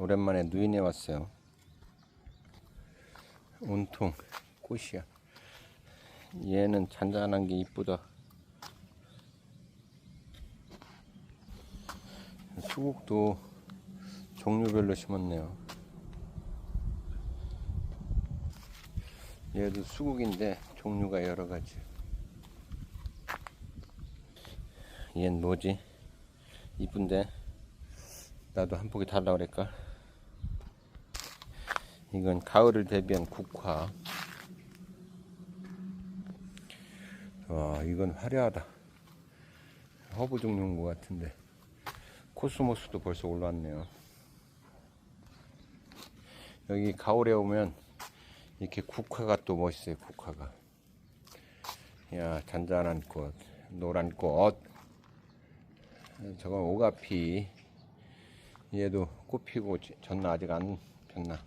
오랜만에 누인에 왔어요. 온통 꽃이야. 얘는 잔잔한 게 이쁘다. 수국도 종류별로 심었네요. 얘도 수국인데 종류가 여러 가지. 얘는 뭐지? 이쁜데 나도 한 포기 달라 그럴까? 이건 가을을 대비한 국화. 와, 이건 화려하다. 허브 종류인 것 같은데. 코스모스도 벌써 올라왔네요. 여기 가을에 오면 이렇게 국화가 또 멋있어요, 국화가. 야, 잔잔한 꽃, 노란 꽃. 저건 오가피. 얘도 꽃 피고 졌나 아직 안 폈나.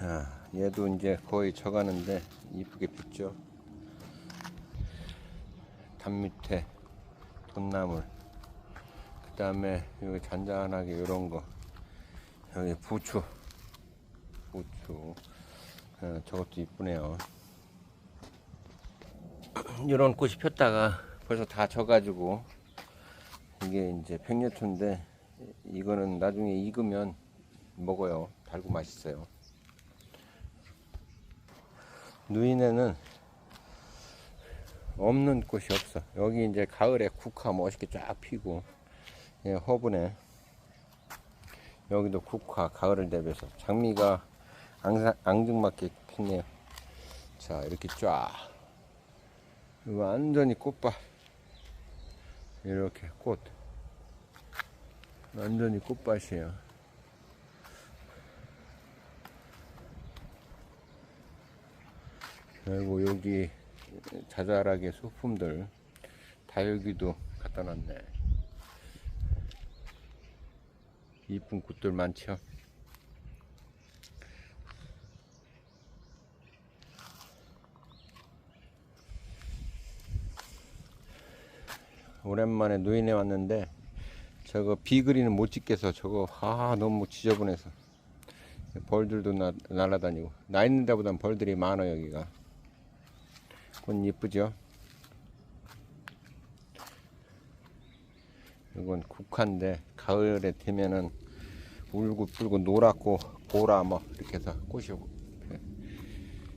아, 얘도 이제 거의 져가는데 이쁘게 폈죠. 담 밑에 돈나물. 그 다음에 여기 잔잔하게 이런 거. 여기 부추. 부추. 어, 저것도 이쁘네요. 이런 꽃이 폈다가 벌써 다 져가지고 이게 이제 백년초인데 이거는 나중에 익으면 먹어요. 달고 맛있어요. 누인에는 없는 꽃이 없어. 여기 이제 가을에 국화 멋있게 쫙 피고 예, 허브네. 여기도 국화 가을을 대비해서 장미가 앙상, 앙증맞게 피네요. 자 이렇게 쫙 완전히 꽃밭 이렇게 꽃 완전히 꽃밭이에요. 그리고 여기 자잘하게 소품들 다육이도 갖다 놨네. 이쁜 꽃들 많죠. 오랜만에 노인에 왔는데 저거 비그리는 못 찍겠어 저거 아 너무 지저분해서 벌들도 나, 날아다니고 나 있는 데보단 벌들이 많아 여기가 꽃 이쁘죠? 이건 국화인데 가을에 되면은 울고 불고 노랗고 보라 뭐 이렇게 해서 꽃이